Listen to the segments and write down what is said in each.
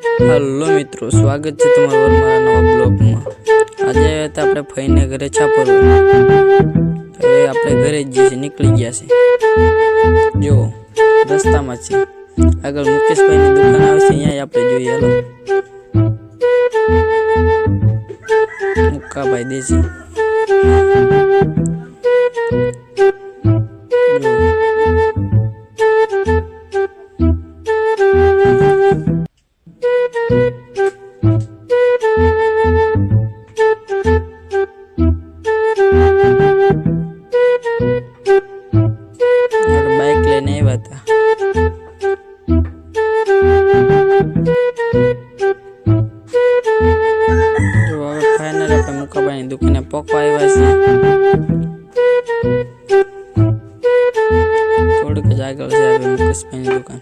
Hello મિત્રો, સ્વાગત છે તમારું મારા નવા બ્લોગમાં. આજે તો આપણે ફઈને ઘરે છાપરવું હવે આપણે ઘરે જ જઈએ નીકળી ગયા છે. જો, રસ્તામાં છે. આગળ મુકેશભાઈની દુકાન આવે છે અહીંયા આપણે જોઈએ, હલો. મુક્કાભાઈ દેશી. બાઇક લઈને આવ્યા હતા. ફાઇનલ આપણે મુકાબાની દુકાને પકવા આવ્યા છીએ થોડુંક જ આગળ છે મુકેશભાઈની દુકાન.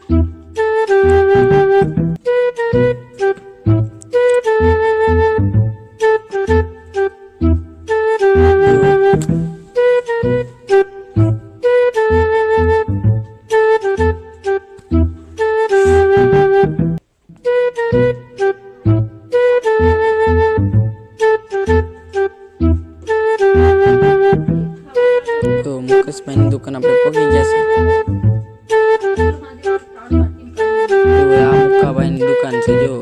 મુકેશભાઈની દુકાન આપણે પગી ગયા છે આ મુકાભાઈની દુકાન છે જો